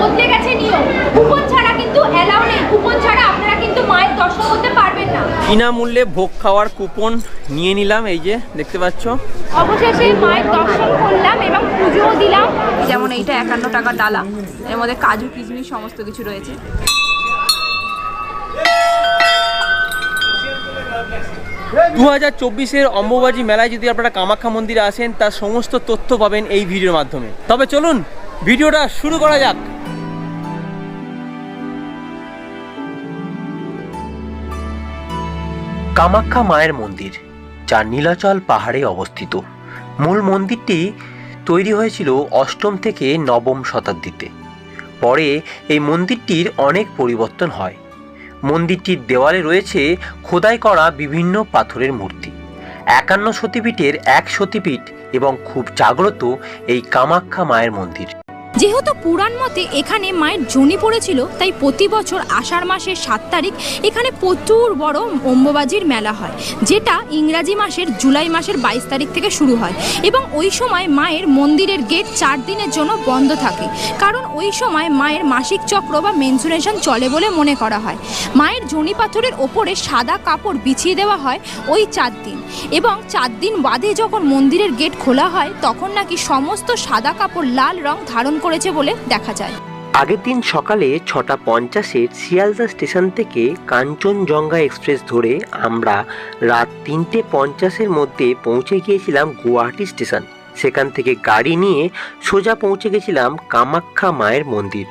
বদলে গেছে নিয়ম। কুপন ছাড়া কিন্তু অ্যালাউ নেই। কুপন ছাড়া আপনারা কিন্তু মায়ের দর্শন করতে পারবেন না। বিনামূল্যে ভোগ খাওয়ার কুপন নিয়ে নিলাম এই যে দেখতে পাচ্ছ। অবশেষে মায়ের দর্শন করলাম এবং পুজোও দিলাম। যেমন এইটা একান্ন টাকা ডালা এর মধ্যে কাজু কিশমিশ সমস্ত কিছু রয়েছে। দু হাজার চব্বিশের অম্বুবাজি মেলায় যদি আপনারা কামাখ্যা মন্দিরে আসেন তার সমস্ত তথ্য পাবেন এই ভিডিওর মাধ্যমে। তবে চলুন ভিডিওটা শুরু করা যাক। কামাখ্যা মায়ের মন্দির, যা নীলাচল পাহাড়ে অবস্থিত। মূল মন্দিরটি তৈরি হয়েছিল অষ্টম থেকে নবম শতাব্দীতে। পরে এই মন্দিরটির অনেক পরিবর্তন হয়। মন্দিরটির দেওয়ালে রয়েছে খোদাই করা বিভিন্ন পাথরের মূর্তি। একান্ন সতীপীঠের এক সতীপীঠ এবং খুব জাগ্রত এই কামাখ্যা মায়ের মন্দির। যেহেতু পুরাণ মতে এখানে মায়ের জনি পড়েছিল, তাই প্রতি বছর আষাঢ় মাসের সাত তারিখ এখানে প্রচুর বড় অম্বুবাজির মেলা হয়, যেটা ইংরাজি মাসের জুলাই মাসের বাইশ তারিখ থেকে শুরু হয়। এবং ওই সময় মায়ের মন্দিরের গেট চার দিনের জন্য বন্ধ থাকে, কারণ ওই সময় মায়ের মাসিক চক্র বা মেনসুরেশন চলে বলে মনে করা হয়। মায়ের জনি পাথরের ওপরে সাদা কাপড় বিছিয়ে দেওয়া হয় ওই চার দিন। এবং চার দিন বাদে যখন মন্দিরের গেট খোলা হয়, তখন নাকি সমস্ত সাদা কাপড় লাল রং ধারণ করেছে বলে দেখা যায়। আগের দিন সকালে ছটা পঞ্চাশের শিয়ালদা স্টেশন থেকে কাঞ্চনজঙ্ঘা এক্সপ্রেস ধরে আমরা রাত তিনটে পঞ্চাশের মধ্যে পৌঁছে গিয়েছিলাম গুয়াহাটি স্টেশন। সেখান থেকে গাড়ি নিয়ে সোজা পৌঁছে গেছিলাম কামাখ্যা মায়ের মন্দির।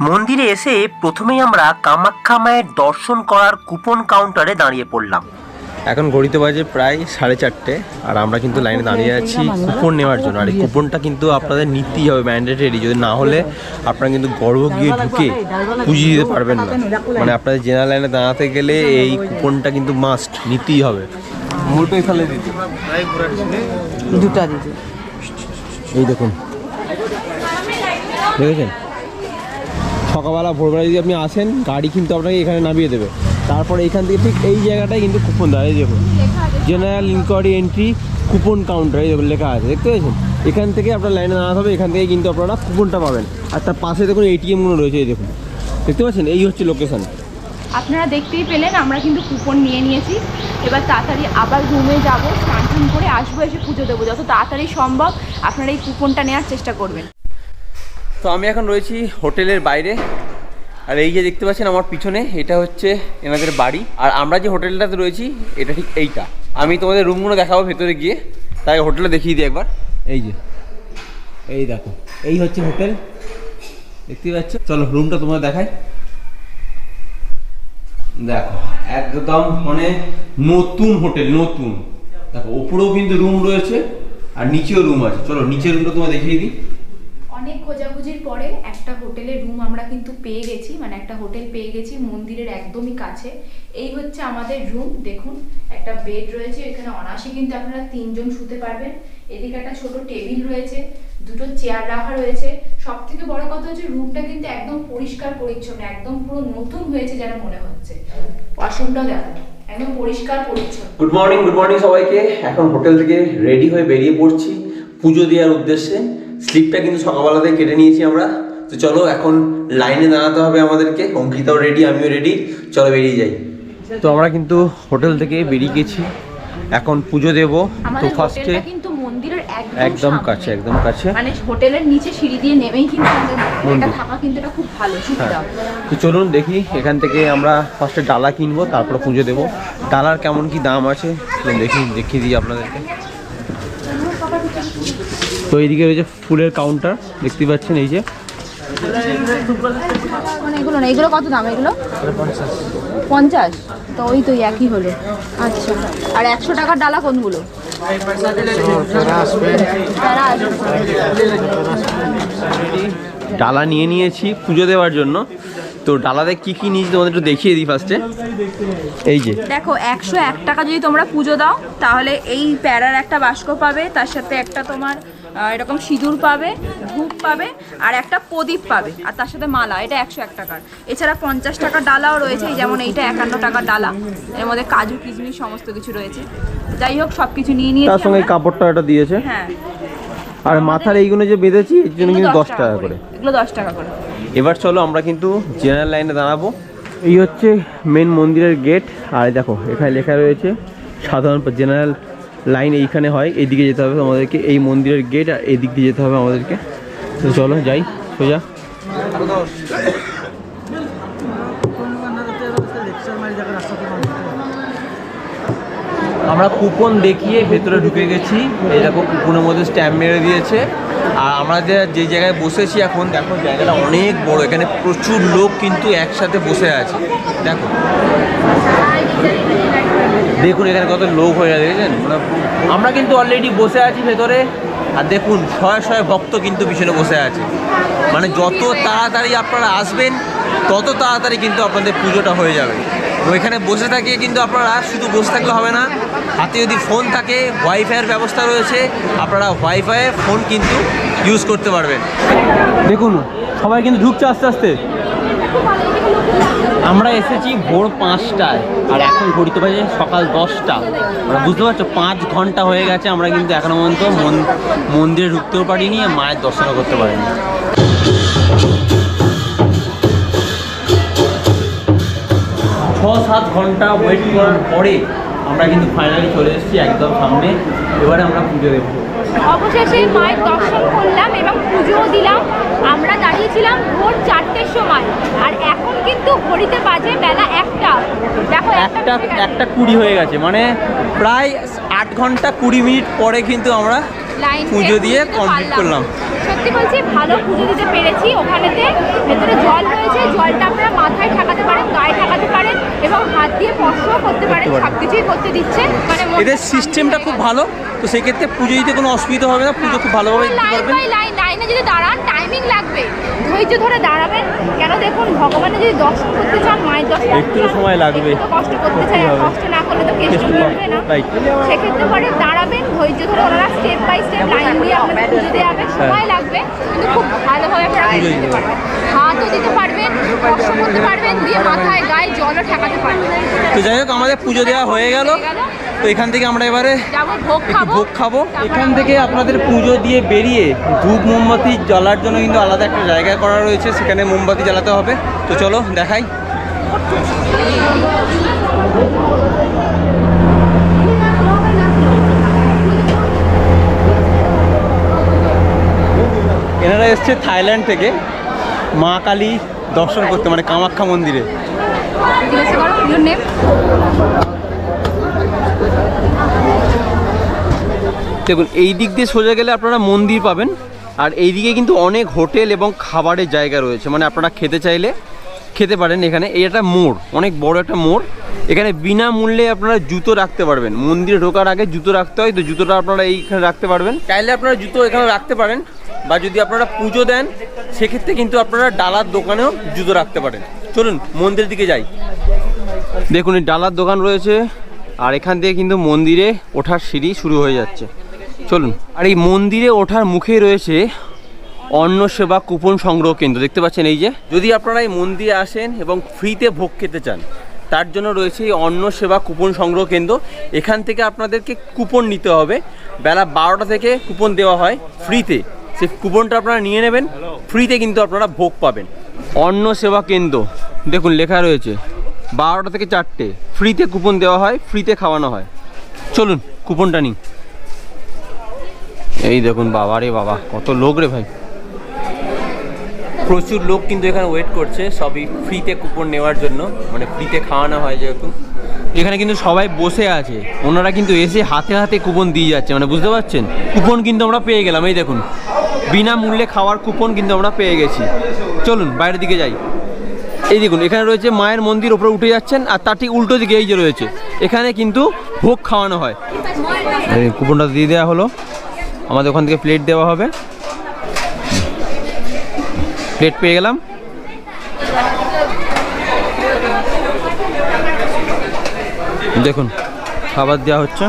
মন্দিরে এসে প্রথমেই আমরা কামাখ্যা মায়ের দর্শন করার কুপন কাউন্টারে দাঁড়িয়ে পড়লাম। এখন ঘড়িতে বাজে প্রায় সাড়ে চারটে আর আমরা কিন্তু লাইনে দাঁড়িয়ে আছি কুপন নেওয়ার জন্য। আর এই কুপনটা কিন্তু আপনাদের নিতেই হবে ম্যান্ডেটরি যদি না হলে আপনারা কিন্তু গর্ব গিয়ে ঢুকে পুঁজি দিতে পারবেন না। মানে আপনাদের জেনারেল লাইনে দাঁড়াতে গেলে এই কুপনটা কিন্তু মাস্ট নিতেই হবে। মূলটাই ফেলে দিতে দুটা দিতে এই দেখুন। দেখেছেন? সকালবেলা ভোরবেলা যদি আপনি আসেন গাড়ি কিন্তু আপনাকে এখানে নামিয়ে দেবে। তারপরে এখান থেকে ঠিক এই জায়গাটায় কিন্তু কুপন দেয় এই দেখুন general enquiry entry coupon counter এই দেখুন লেখা আছে দেখতে পেয়েছেন? এখান থেকে আপনার লাইনে দাঁড়াতে হবে এখান থেকে কিন্তু আপনারা কুপনটা পাবেন। আর তার পাশে দেখুন এটিএমগুলো রয়েছে এই দেখুন। দেখতে পাচ্ছেন? এই হচ্ছে লোকেশান আপনারা দেখতেই পেলেন আমরা কিন্তু কুপন নিয়ে নিয়েছি। এবার তাড়াতাড়ি আবার রুমে যাব স্নান টান করে আসব এসে পুজো দেবো। যত তাড়াতাড়ি সম্ভব আপনারা এই কুপনটা নেওয়ার চেষ্টা করবেন। তো আমি এখন রয়েছি হোটেলের বাইরে। আর এই যে দেখতে পাচ্ছেন আমার পিছনে, এটা হচ্ছে এনাদের বাড়ি। আর আমরা যে হোটেলটাতে রয়েছি, এটা ঠিক এইটা। আমি তোমাদের রুমগুলো দেখাবো ভেতরে গিয়ে। তাই হোটেলটা দেখিয়ে দিই একবার। এই যে, এই দেখো, এই হচ্ছে হোটেল। দেখতেই পাচ্ছ? চলো, রুমটা তোমরা দেখাই। দেখো, একদম মানে নতুন হোটেল, নতুন। দেখো, ওপরেও কিন্তু রুম রয়েছে, আর নিচেও রুম আছে। চলো, নিচের রুমটা তোমার দেখিয়ে দিই। অনেক খোঁজাখুঁজির পরে একটা হোটেলের রুম আমরা কিন্তু পেয়ে গেছি মানে একটা হোটেল পেয়ে গেছি মন্দিরের একদমই কাছে। এই হচ্ছে আমাদের রুম দেখুন, একটা বেড রয়েছে, এখানে অনায়াসে কিন্তু আপনারা তিনজন শুতে পারবেন। এদিকে একটা ছোট টেবিল রয়েছে, দুটো চেয়ার রাখা রয়েছে। সব থেকে বড় কথা হচ্ছে রুমটা কিন্তু একদম পরিষ্কার পরিচ্ছন্ন, একদম পুরো নতুন হয়েছে যেন মনে হচ্ছে। ওয়াশরুমটাও দেখো একদম পরিষ্কার পরিচ্ছন্ন। গুড মর্নিং গুড মর্নিং সবাইকে। এখন হোটেল থেকে রেডি হয়ে বেরিয়ে পড়ছি। পুজো দেওয়ার উদ্দেশ্যে। স্লিপটা কিন্তু সকালবেলাতে কেটে নিয়েছি আমরা। তো চলো এখন লাইনে দাঁড়াতে হবে আমাদেরকে। অঙ্কিতাও রেডি আমিও রেডি চলো বেরিয়ে যাই। তো আমরা কিন্তু হোটেল থেকে বেরিয়ে গেছি। এখন পুজো দেব। তো ফার্স্টে কিন্তু মন্দিরের একদম কাছে একদম কাছে। মানে হোটেলের নিচে সিঁড়ি দিয়ে নেমেই কিন্তু এটা থাকা কিন্তু এটা খুব ভালো সুবিধা। তো চলুন দেখি এখান থেকে আমরা ফার্স্টে ডালা কিনবো তারপর পুজো দেবো। ডালার কেমন কি দাম আছে? দেখি দেখিয়ে দিই আপনাদেরকে। তো এইদিকে রয়েছে ফুলের কাউন্টার দেখতে পাচ্ছেন এই যে। মানে এগুলো না এগুলো কত দাম এগুলো? পঞ্চাশ। তো ওই তো একই হলো। আচ্ছা। আর একশো টাকার ডালা কোনগুলো? ডালা নিয়ে নিয়েছি পুজো দেওয়ার জন্য। তো ডালাতে কি কি নিয়েছি তোমাদের একটু দেখিয়ে দিই ফার্স্টে এই যে। দেখো একশো এক টাকা যদি তোমরা পুজো দাও তাহলে এই প্যারার একটা বাস্ক পাবে তার সাথে একটা তোমার এরকম সিঁদুর পাবে ধূপ পাবে আর একটা প্রদীপ পাবে আর তার সাথে মালা এটা একশো এক টাকার। এছাড়া পঞ্চাশ টাকার ডালাও রয়েছে যেমন এইটা একান্ন টাকার ডালা। এর মধ্যে কাজু কিশমিশ সমস্ত কিছু রয়েছে। যাই হোক সব কিছু নিয়ে নিয়ে তার সঙ্গে কাপড়টা এটা দিয়েছে। হ্যাঁ। আর মাথার এইগুলো যে বেঁধেছি এর জন্য কিন্তু দশ টাকা করে। এগুলো দশ টাকা করে। এবার চলো আমরা কিন্তু জেনারেল লাইনে দাঁড়াবো। এই হচ্ছে মেন মন্দিরের গেট আর দেখো এখানে লেখা রয়েছে সাধারণ জেনারেল লাইন এইখানে হয় এদিকে যেতে হবে আমাদেরকে এই মন্দিরের গেট আর এদিক দিয়ে যেতে হবে আমাদেরকে। তো চলো যাই সোজা। আমরা কুপন দেখিয়ে ভেতরে ঢুকে গেছি। দেখো, কুপনের মধ্যে স্ট্যাম্প মেরে দিয়েছে। আর আমাদের যে জায়গায় বসেছি এখন, দেখো জায়গাটা অনেক বড়। এখানে প্রচুর লোক কিন্তু একসাথে বসে আছে। দেখো। দেখুন এখানে কত লোক হয়ে গেছে, দেখেছেন? আমরা কিন্তু অলরেডি বসে আছি ভেতরে। আর দেখুন, শয়ে শয়ে ভক্ত কিন্তু পিছনে বসে আছে। মানে যত তাড়াতাড়ি আপনারা আসবেন, তত তাড়াতাড়ি কিন্তু আপনাদের পুজোটা হয়ে যাবে। তো এখানে বসে থাকিয়ে কিন্তু আপনারা শুধু বসে থাকলে হবে না, হাতে যদি ফোন থাকে ওয়াইফাইয়ের ব্যবস্থা রয়েছে, আপনারা ওয়াইফাইয়ে ফোন কিন্তু ইউজ করতে পারবেন। দেখুন, সবাই কিন্তু ঢুকছে আস্তে আস্তে। আমরা এসেছি ভোর পাঁচটায়, আর এখন ঘড়িতে বাজে সকাল দশটা। মানে বুঝতে পারছ, পাঁচ ঘণ্টা হয়ে গেছে, আমরা কিন্তু এখনও পর্যন্ত মন- মন্দিরে ঢুকতেও পারিনি, আর মায়ের দর্শনও করতে পারিনি। সাত ঘণ্টা ওয়েট করার পরে আমরা কিন্তু ফাইনালি চলে এসেছি একদম সামনে। এবারে আমরা পুজো দেবো। অবশেষে মায়ের দর্শন করলাম এবং পুজোও দিলাম। আমরা দাঁড়িয়েছিলাম ভোর চারটের সময়। আর এখন কিন্তু ঘড়িতে বাজে বেলা একটা। দেখো একটা একটা কুড়ি হয়ে গেছে। মানে প্রায় আট ঘণ্টা কুড়ি মিনিট পরে কিন্তু আমরা পুজো দিয়ে কমপ্লিট করলাম। সত্যি বলছি ভালো পুজো দিতে পেরেছি। ওখানেতে ভেতরে জল রয়েছে। জলটা আপনারা মাথায় ঠাকাতে পারেন গায়ে ঠাকাতে পারেন এবং হাত দিয়ে স্পর্শও করতে পারেন করতে পারেন। সব কিছুই করতে দিচ্ছে। মানে এদের সিস্টেমটা খুব ভালো তো সেক্ষেত্রে পুজো দিতে কোনো অসুবিধা হবে না পুজো খুব ভালোভাবে লাইন বাই লাইন লাইনে যদি দাঁড়ান টাইমিং লাগবে। ধৈর্য ধরে দাঁড়াবেন। কেন দেখুন ভগবানের যদি দর্শন করতে চান মায়ের দর্শন একটু সময় লাগবে। কষ্ট করতে চাই কষ্ট না করলে তো কেষ্ট কেষ্ট মিলবে না। সেক্ষেত্রে পরে দাঁড়াবেন ধৈর্য ধরে ওনারা স্টেপ বাই স্টেপ লাইন দিয়ে আপনাদের পুজো দেওয়া হবে সময় লাগবে কিন্তু খুব ভালোভাবে আপনারা দিতে পারবেন। হাতও দিতে পারবেন স্পর্শ করতে পারবেন। দিয়ে মাথায় গায়ে জলও ঠেকাতে পারবেন তো যাই হোক আমাদের পুজো দেওয়া হয়ে গেল। তো এখান থেকে আমরা এবারে ভোগ একটু খাব। ভোগ খাব। এখান থেকে আপনাদের পুজো দিয়ে বেরিয়ে ধূপ মোমবাতি জ্বালার জন্য কিন্তু আলাদা একটা জায়গা করা রয়েছে। সেখানে মোমবাতি জ্বালাতে হবে। তো চলো দেখাই। এনারা এসছে থাইল্যান্ড থেকে। মা কালী দর্শন করতে মানে কামাখ্যা মন্দিরে? দেখুন এই দিক দিয়ে সোজা গেলে আপনারা মন্দির পাবেন আর এইদিকে কিন্তু অনেক হোটেল এবং খাবারের জায়গা রয়েছে মানে আপনারা খেতে চাইলে খেতে পারেন এখানে। একটা মোড়, অনেক বড় একটা মোড়। এখানে বিনামূল্যে আপনারা জুতো রাখতে পারবেন। মন্দিরে ঢোকার আগে জুতো রাখতে হয়, তো জুতোটা আপনারা এইখানে রাখতে পারবেন। চাইলে আপনারা জুতো এখানে রাখতে পারেন, বা যদি আপনারা পুজো দেন, সেক্ষেত্রে কিন্তু আপনারা ডালার দোকানেও জুতো রাখতে পারেন। চলুন, মন্দিরের দিকে যাই। দেখুন, এই ডালার দোকান রয়েছে, আর এখান থেকে কিন্তু মন্দিরে ওঠার সিঁড়ি শুরু হয়ে যাচ্ছে। চলুন, আর এই মন্দিরে ওঠার মুখে রয়েছে অন্ন সেবা কুপন সংগ্রহ কেন্দ্র। দেখতে পাচ্ছেন এই যে, যদি আপনারা এই মন্দিরে আসেন এবং ফ্রিতে ভোগ খেতে চান, তার জন্য রয়েছে এই অন্ন সেবা কুপন সংগ্রহ কেন্দ্র। এখান থেকে আপনাদেরকে কুপন নিতে হবে। বেলা বারোটা থেকে কুপন দেওয়া হয় ফ্রিতে। সে কুপনটা আপনারা নিয়ে নেবেন, ফ্রিতে কিন্তু আপনারা ভোগ পাবেন। অন্ন সেবা কেন্দ্র, দেখুন লেখা রয়েছে, বারোটা থেকে চারটে। ফ্রিতে কুপন দেওয়া হয়, ফ্রিতে খাওয়ানো হয়। চলুন, কুপনটা নিই। এই দেখুন বাবা রে বাবা, কত লোক রে ভাই। প্রচুর লোক কিন্তু এখানে ওয়েট করছে সবই ফ্রিতে কুপন নেওয়ার জন্য মানে ফ্রিতে খাওয়ানো হয় যেহেতু। এখানে কিন্তু সবাই বসে আছে ওনারা কিন্তু এসে হাতে হাতে কুপন দিয়ে যাচ্ছে মানে বুঝতে পারছেন? কুপন কিন্তু আমরা পেয়ে গেলাম এই দেখুন। বিনামূল্যে খাওয়ার কুপন কিন্তু আমরা পেয়ে গেছি। চলুন বাইরের দিকে যাই। এই দেখুন এখানে রয়েছে মায়ের মন্দির ওপরে উঠে যাচ্ছেন আর তার ঠিক উল্টো দিকে এই যে রয়েছে। এখানে কিন্তু ভোগ খাওয়ানো হয়। কুপনটা দিয়ে দেওয়া হলো। আমাদের ওখান থেকে প্লেট দেওয়া হবে। প্লেট পেয়ে গেলাম। দেখুন, খাবার দেওয়া হচ্ছে।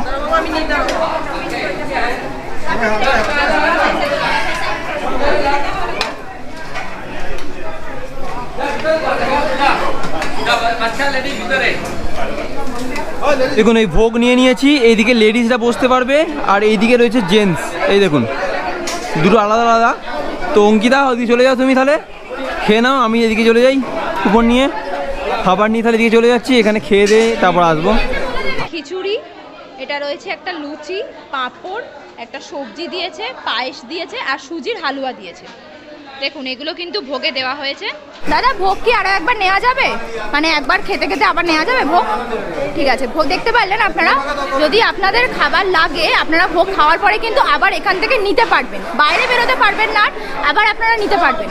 দেখুন, এই ভোগ নিয়ে নিয়েছি। এইদিকে লেডিসরা বসতে পারবে, আর এইদিকে রয়েছে জেন্টস। এই দেখুন, দুটো আলাদা আলাদা। তো অঙ্কিতা, ওদিকে চলে যাও তুমি তাহলে। খেয়ে নাও, আমি এদিকে চলে যাই উপর নিয়ে। খাবার নিয়ে তাহলে এদিকে চলে যাচ্ছি, এখানে খেয়ে দিয়ে তারপর আসব। খিচুড়ি, এটা রয়েছে একটা লুচি, পাঁপড়, একটা সবজি দিয়েছে, পায়েস দিয়েছে, আর সুজির হালুয়া দিয়েছে। দেখুন, এগুলো কিন্তু ভোগে দেওয়া হয়েছে। দাদা, ভোগ কি আরও একবার নেওয়া যাবে? মানে একবার খেতে খেতে আবার নেওয়া যাবে ভোগ? ঠিক আছে, ভোগ দেখতে পারলেন আপনারা? যদি আপনাদের খাবার লাগে, আপনারা ভোগ খাওয়ার পরে কিন্তু আবার এখান থেকে নিতে পারবেন। বাইরে বেরোতে পারবেন না আবার আপনারা নিতে পারবেন।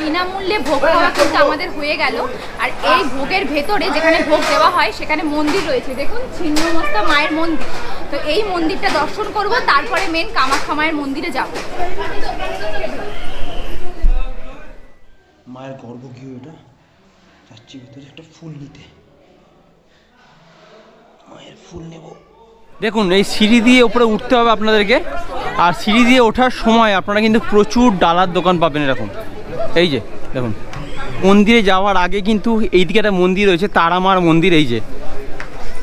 বিনামূল্যে ভোগ খাওয়া কিন্তু আমাদের হয়ে গেল। আর এই ভোগের ভেতরে যেখানে ভোগ দেওয়া হয়, সেখানে মন্দির রয়েছে। দেখুন, ছিন্নমস্তা মায়ের মন্দির। তো এই মন্দিরটা দর্শন করব, তারপরে মেন কামাখ্যা মায়ের মন্দিরে যাব। মায়ের গর্ভগৃহ এটা যাচ্ছি ভিতরে একটা ফুল নিতে। মায়ের ফুল নেব। দেখুন এই সিঁড়ি দিয়ে উপরে উঠতে হবে আপনাদেরকে। আর সিঁড়ি দিয়ে ওঠার সময় আপনারা কিন্তু প্রচুর ডালার দোকান পাবেন এরকম। এই যে দেখুন। মন্দিরে যাওয়ার আগে কিন্তু এইদিকে একটা মন্দির রয়েছে তারামার মন্দির এই যে।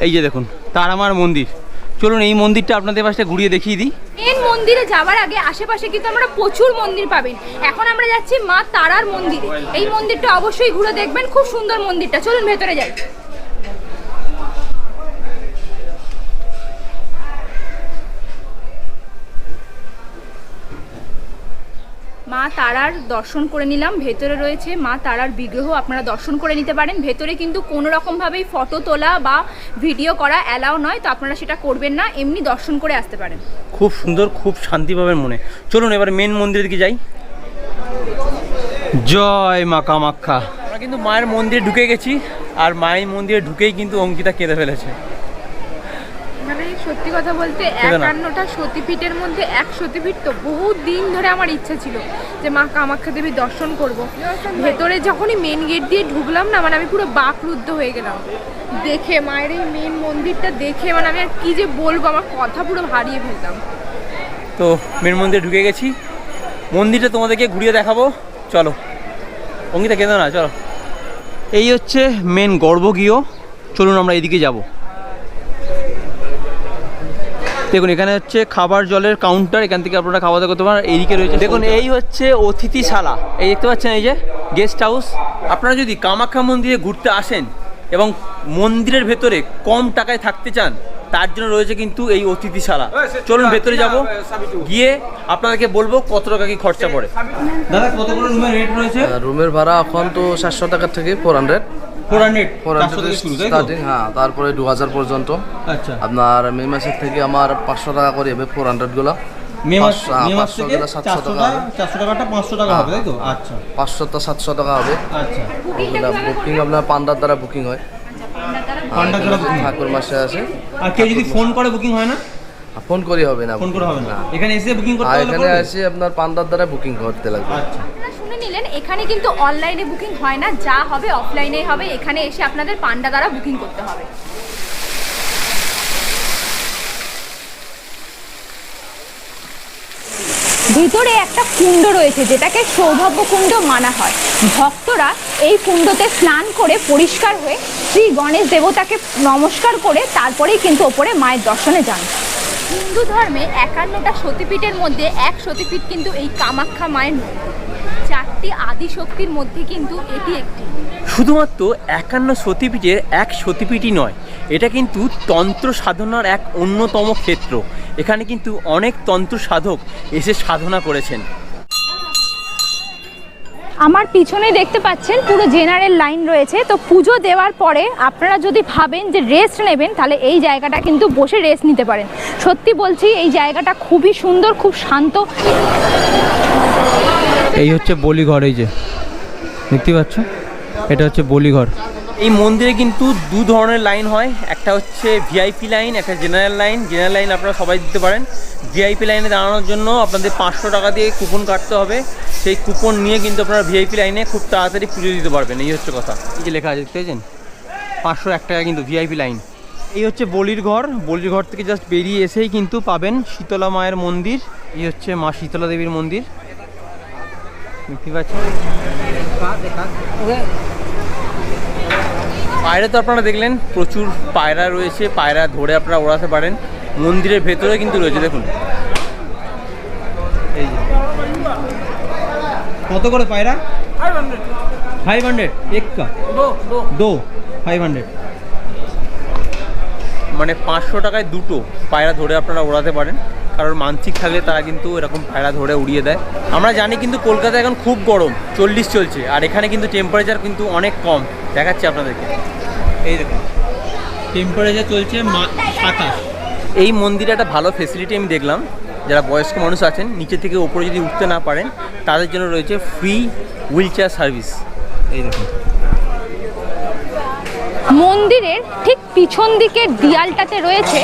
এই যে দেখুন তারামার মন্দির। চলুন এই মন্দিরটা আপনাদের পাশে ঘুরিয়ে দেখিয়ে দিই। মন্দিরে যাওয়ার আগে আশেপাশে কিন্তু আমরা প্রচুর মন্দির পাবেন। এখন আমরা যাচ্ছি মা তারার মন্দিরে। এই মন্দিরটা অবশ্যই ঘুরে দেখবেন, খুব সুন্দর মন্দিরটা। চলুন ভেতরে যাই। মা তারার দর্শন করে নিলাম ভেতরে রয়েছে মা তারার বিগ্রহ আপনারা দর্শন করে নিতে পারেন। ভেতরে কিন্তু কোনো রকমভাবেই ফটো তোলা বা ভিডিও করা অ্যালাও নয় তো আপনারা সেটা করবেন না এমনি দর্শন করে আসতে পারেন। খুব সুন্দর খুব শান্তি পাবেন মনে। চলুন এবার মেন মন্দিরের দিকে যাই। জয় মা কামাখ্যা। আমরা কিন্তু মায়ের মন্দিরে ঢুকে গেছি আর মায়ের মন্দিরে ঢুকেই কিন্তু অঙ্কিতা কেঁদে ফেলেছে। সত্যি কথা বলতে একান্নটা সতীপীঠের মধ্যে এক সতীপীঠ তো বহু দিন ধরে আমার ইচ্ছা ছিল যে মা কামাখ্যা দেবীর দর্শন করব। ভেতরে যখনই মেন গেট দিয়ে ঢুকলাম না মানে আমি পুরো বাকরুদ্ধ হয়ে গেলাম। দেখে মায়ের এই মেন মন্দিরটা দেখে মানে আমি আর কি যে বলব আমার কথা পুরো হারিয়ে ফেলতাম তো মেন মন্দিরে ঢুকে গেছি। মন্দিরটা তোমাদেরকে ঘুরিয়ে দেখাবো। চলো। অঙ্গিতা কেঁদো না চলো। এই হচ্ছে মেন গর্ভগৃহ। চলুন আমরা এদিকে যাব। দেখুন এখানে হচ্ছে খাবার জলের কাউন্টার এখান থেকে আপনারা খাওয়া দাওয়া করতে পারেন। এইদিকে রয়েছে দেখুন এই হচ্ছে অতিথিশালা। এই দেখতে পাচ্ছেন এই যে গেস্ট হাউস আপনারা যদি কামাখ্যা মন্দিরে ঘুরতে আসেন এবং মন্দিরের ভেতরে কম টাকায় থাকতে চান তার জন্য রয়েছে কিন্তু এই অতিথিশালা। চলুন ভেতরে যাব। গিয়ে আপনাদেরকে বলব কত টাকা কি খরচা পড়ে। দাদা কত করে রুমের রেট রয়েছে? রুমের ভাড়া এখন তো সাতশো টাকা থেকে ফোর হান্ড্রেড স্টার্টিং হ্যাঁ তারপরে দু হাজার পর্যন্ত। আচ্ছা। আপনার মে মাসের থেকে আমার পাঁচশো টাকা করে হবে ফোর হান্ড্রেডগুলো মে মাস পাঁচশো- হ্যাঁ, মে মাস পাঁচশো থেকে গুলো সাতশো চারশো টাকা টাকা হবে। তাই তো? আচ্ছা। পাঁচশোটা সাতশো টাকা হবে। আচ্ছা। বুকিং আপনার পান্ডার দ্বারা বুকিং হয়। হয়। ঠাকুর মাসে আর কেউ যদি ফোন করে বুকিং হয় না? ফোন করি হবে না ফোন করে হবে না। না। এখানে এসে বুকিং করতে এখানে? এসে আপনার পান্ডার দ্বারা বুকিং করতে লাগবে। আচ্ছা। নিলেন, এখানে কিন্তু অনলাইনে বুকিং হয় না, যা হবে অফলাইনেই হবে, এখানে এসে আপনাদের পান্ডা দ্বারা বুকিং করতে হবে। ভিতরে একটা কুণ্ড রয়েছে, যেটাকে সৌভাগ্য কুণ্ড মানা হয়। ভক্তরা এই কুণ্ডতে স্নান করে পরিষ্কার হয়ে শ্রী গণেশ দেবতাকে নমস্কার করে তারপরেই কিন্তু ওপরে মায়ের দর্শনে যান। হিন্দু ধর্মে একান্নটা সতীপীঠের মধ্যে এক সতীপীঠ কিন্তু এই কামাখ্যা মায়ের মন্দির চারটি আদি শক্তির মধ্যে কিন্তু এটি একটি। শুধুমাত্র একান্ন সতীপীঠের এক সতীপীঠই নয়, এটা কিন্তু তন্ত্র সাধনার এক অন্যতম ক্ষেত্র। এখানে কিন্তু অনেক তন্ত্র সাধক এসে সাধনা করেছেন। আমার পিছনে দেখতে পাচ্ছেন পুরো জেনারেল লাইন রয়েছে। তো পুজো দেওয়ার পরে আপনারা যদি ভাবেন যে রেস্ট নেবেন, তাহলে এই জায়গাটা কিন্তু বসে রেস্ট নিতে পারেন। সত্যি বলছি, এই জায়গাটা খুবই সুন্দর, খুব শান্ত। এই হচ্ছে বলিঘর, এই যে। দেখতে পাচ্ছ? এটা হচ্ছে বলিঘর। এই মন্দিরে কিন্তু দু ধরনের লাইন হয়। একটা হচ্ছে ভিআইপি লাইন একটা জেনারেল লাইন জেনারেল লাইন আপনারা সবাই দিতে পারেন। ভিআইপি লাইনে দাঁড়ানোর জন্য আপনাদের পাঁচশো টাকা দিয়ে কুপন কাটতে হবে। সেই কুপন নিয়ে কিন্তু আপনারা ভিআইপি লাইনে খুব তাড়াতাড়ি পুজো দিতে পারবেন। এই হচ্ছে কথা। এই যে লেখা আছে, দেখতে পেয়েছেন? পাঁচশো এক টাকা কিন্তু ভিআইপি লাইন এই হচ্ছে বলির ঘর। বলির ঘর থেকে জাস্ট বেরিয়ে এসেই কিন্তু পাবেন শীতলা মায়ের মন্দির। এই হচ্ছে মা শীতলা দেবীর মন্দির। দেখতে পাচ্ছেন? পায়রা তো আপনারা দেখলেন প্রচুর পায়রা রয়েছে পায়রা ধরে আপনারা ওড়াতে পারেন। মন্দিরের ভেতরে কিন্তু রয়েছে দেখুন। এই যে। কত করে পায়রা? ফাইভ হান্ড্রেড এক দো ফাইভ হান্ড্রেড মানে পাঁচশো টাকায় দুটো পায়রা ধরে আপনারা ওড়াতে পারেন। কারণ মানসিক থাকলে তারা কিন্তু এরকম পায়রা ধরে উড়িয়ে দেয়। আমরা জানি কিন্তু কলকাতায় এখন খুব গরম চল্লিশ চলছে। আর এখানে কিন্তু টেম্পারেচার কিন্তু অনেক কম। দেখাচ্ছি আপনাদেরকে। এই দেখুন। টেম্পারেচার চলছে সাতাশ। এই মন্দিরে একটা ভালো ফেসিলিটি আমি দেখলাম। যারা বয়স্ক মানুষ আছেন নিচে থেকে ওপরে যদি উঠতে না পারেন তাদের জন্য রয়েছে ফ্রি হুইল চেয়ার সার্ভিস এই দেখুন। মন্দিরের ঠিক পিছন দিকের দেয়ালটাতে রয়েছে।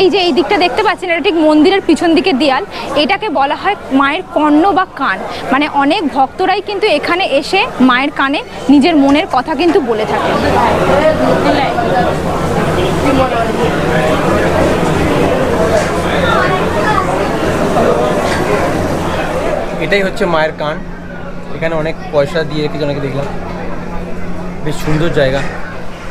এই যে এই দিকটা দেখতে পাচ্ছেন, এটা ঠিক মন্দিরের পিছন দিকের দেয়াল। এটাকে বলা হয় মায়ের কর্ণ বা কান। মানে অনেক ভক্তরাই কিন্তু এখানে এসে মায়ের কানে নিজের মনের কথা কিন্তু বলে থাকে। এটাই হচ্ছে মায়ের কান। এখানে অনেক পয়সা দিয়ে রেখেছে অনেকে দেখলাম। বেশ সুন্দর জায়গা।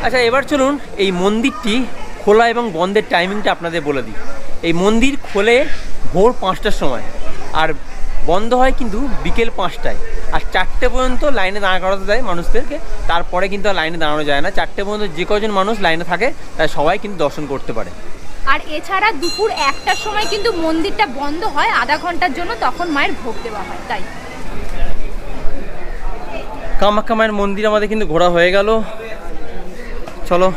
আচ্ছা এবার চলুন এই মন্দিরটি খোলা এবং বন্ধের টাইমিংটা আপনাদের বলে দিই। এই মন্দির খোলে ভোর পাঁচটার সময় আর বন্ধ হয় কিন্তু বিকেল পাঁচটায়। আর চারটে পর্যন্ত লাইনে দাঁড়া করাতে দেয় মানুষদেরকে তারপরে কিন্তু আর লাইনে দাঁড়ানো যায় না। চারটে পর্যন্ত যে কজন মানুষ লাইনে থাকে তাই সবাই কিন্তু দর্শন করতে পারে। আর এছাড়া দুপুর একটার সময় কিন্তু মন্দিরটা বন্ধ হয় আধা ঘণ্টার জন্য তখন মায়ের ভোগ দেওয়া হয় তাই। কামাখ্যা মায়ের মন্দির আমাদের কিন্তু ঘোরা হয়ে গেল। চলো।